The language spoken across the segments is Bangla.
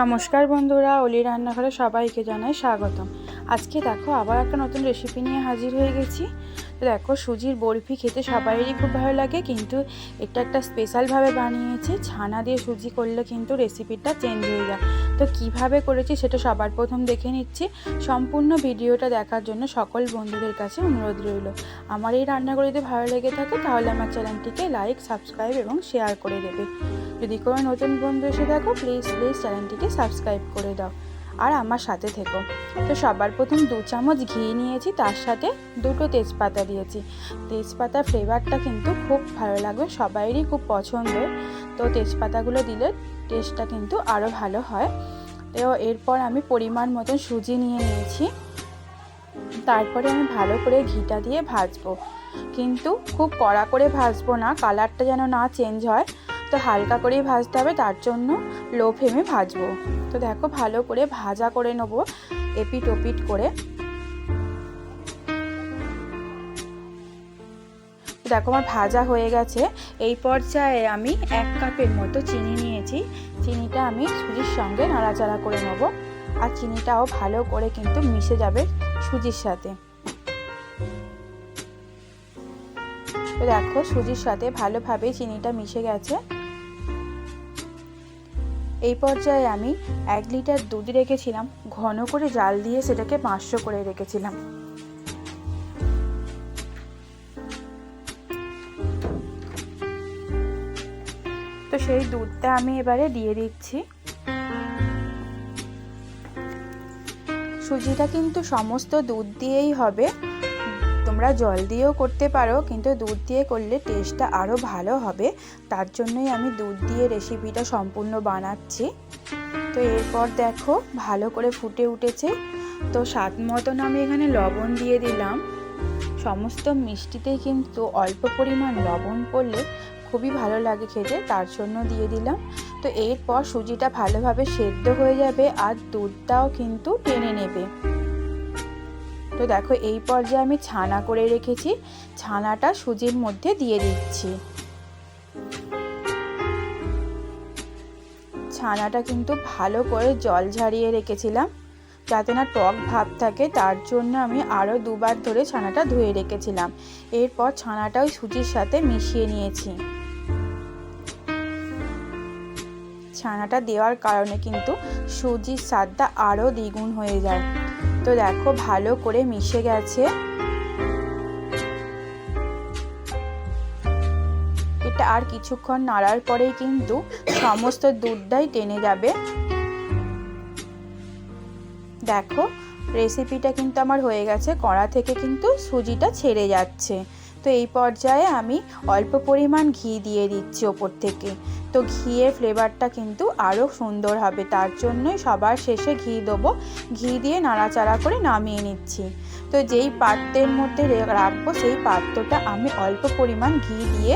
নমস্কার বন্ধুরা, অলি রান্নাঘরে সবাইকে জানাই স্বাগতম। আজকে দেখো আবার একটা নতুন রেসিপি নিয়ে হাজির হয়ে গেছি। দেখো সুজির বরফি খেতে সবাইয়েরই খুব ভালো লাগে, কিন্তু এটা একটা স্পেশালভাবে বানিয়েছি। ছানা দিয়ে সুজি করলে কিন্তু রেসিপিটা চেঞ্জ হয়ে যায়। তো কীভাবে করেছি সেটা সবার প্রথম দেখে নিচ্ছি। সম্পূর্ণ ভিডিওটা দেখার জন্য সকল বন্ধুদের কাছে অনুরোধ রইল। আমার এই রান্নাগুলো যদি ভালো লেগে থাকে, তাহলে আমার চ্যানেলটিকে লাইক সাবস্ক্রাইব এবং শেয়ার করে দেবে। যদি কোনো নতুন বন্ধু এসে দেখো প্লিজ প্লিজ চ্যানেলটিকে সাবস্ক্রাইব করে দাও। আর আমার সাথে থেকো। তো সবার প্রথম দু চামচ ঘি নিয়েছি, তার সাথে দুটো তেজপাতা দিয়েছি। তেজপাতার ফ্লেভারটা কিন্তু খুব ভালো লাগবে, সবাইরই খুব পছন্দ। তো তেজপাতাগুলো দিলে টেস্টটা কিন্তু আরও ভালো হয়। তো এরপর আমি পরিমাণ মতন সুজি নিয়ে নিয়েছি। তারপরে আমি ভালো করে ঘিটা দিয়ে ভাজবো। কিন্তু খুব কড়া করে ভাজবো না কালারটা যেন না চেঞ্জ হয়। তো হালকা করেই ভাজতে হবে, তার জন্য লো ফ্লেমে ভাজবো। তো দেখো ভালো করে ভাজা করে নেব, এপিট ওপিট করে। দেখো আমার ভাজা হয়ে গেছে। এই পর্যায়ে আমি এক কাপের মতো চিনি নিয়েছি। চিনিটা আমি সুজির সঙ্গে নাড়াচাড়া করে নেব। আর চিনিটাও ভালো করে কিন্তু মিশে যাবে সুজির সাথে। দেখো সুজির সাথে ভালোভাবে চিনিটা মিশে গেছে। এই পর্যায়ে আমি এক লিটার দুধ রেখেছিলাম, ঘন করে জাল দিয়ে সেটাকে পাঁচশো করে রেখেছিলাম। তো সেই দুধটা আমি এবারে দিয়ে দিচ্ছি। সুজিটা কিন্তু সমস্ত দুধ দিয়েই হবে। তোমরা জল দিয়েও করতে পারো, কিন্তু দুধ দিয়ে করলে টেস্টটা আরও ভালো হবে। তার জন্যই আমি দুধ দিয়ে রেসিপিটা সম্পূর্ণ বানাচ্ছি। তো এরপর দেখো, ভালো করে ফুটে উঠেছে। তো স্বাদ মতন আমি এখানে লবণ দিয়ে দিলাম। সমস্ত মিষ্টিতেই কিন্তু অল্প পরিমাণ লবণ পড়লে খুবই ভালো লাগে খেতে, তার জন্য দিয়ে দিলাম। তো এরপর সুজিটা ভালোভাবে সেদ্ধ হয়ে যাবে আর দুধটাও কিন্তু টেনে নেবে। তো দেখো, এই পর্যায়ে আমি ছানা করে রেখেছি। ছানাটা সুজির মধ্যে দিয়ে দিচ্ছি। ছানাটা কিন্তু ভালো করে জল ঝারিয়ে রেখেছিলাম। যাতে না টক ভাব থাকে, তার জন্য আমি আরও দুবার ধরে ছানাটা ধুয়ে রেখেছিলাম। এরপর ছানাটাও সুজির সাথে মিশিয়ে নিয়েছি। ছানাটা দেওয়ার কারণে কিন্তু সুজির স্বাদটা আরও দ্বিগুণ হয়ে যায়। তো দেখো, ভালো করে মিশে গেছে। এটা আর কিছুক্ষণ নাড়ার পরেই কিন্তু সমস্ত দুধটাই টেনে যাবে। দেখো রেসিপিটা কিন্তু আমার হয়ে গেছে, কড়া থেকে কিন্তু সুজিটা ছেড়ে যাচ্ছে। তো এই পর্যায়ে আমি অল্প পরিমাণ ঘি দিয়ে দিচ্ছি ওপর থেকে। তো ঘিয়ের ফ্লেভারটা কিন্তু আরও সুন্দর হবে, তার জন্যই সবার শেষে ঘি দেবো। ঘি দিয়ে নাড়াচাড়া করে নামিয়ে নিচ্ছি। তো যেই পাত্রের মধ্যে রাখব সেই পাত্রটা আমি অল্প পরিমাণ ঘি দিয়ে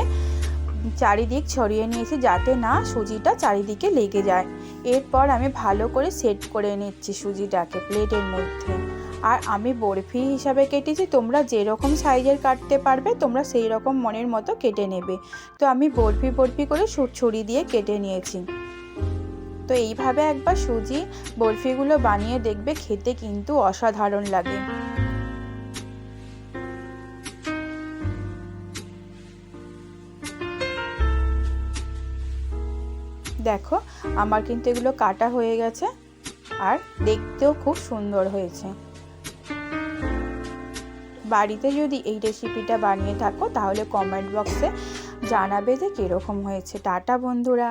চারিদিক ছড়িয়ে নিয়েছি যাতে না সুজিটা চারিদিকে লেগে যায়। এরপর আমি ভালো করে সেট করে নিচ্ছি সুজিটাকে প্লেটের মধ্যে। আর আমি বরফি হিসাবে কেটেছি, তোমরা যেরকম সাইজের কাটতে পারবে, তোমরা সেই রকম মনের মতো কেটে নেবে। তো আমি বরফি বরফি করে ছুরি দিয়ে কেটে নিয়েছি। তো এইভাবে একবার সুজি বরফিগুলো বানিয়ে দেখবে, খেতে কিন্তু অসাধারণ লাগে। দেখো, আমার কিন্তু এগুলো কাটা হয়ে গেছে, আর দেখতেও খুব সুন্দর হয়েছে। বাড়িতে যদি এই রেসিপিটা বানিয়ে থাকো, তাহলে কমেন্ট বক্সে জানাবে যে কীরকম হয়েছে। টাটা, বন্ধুরা।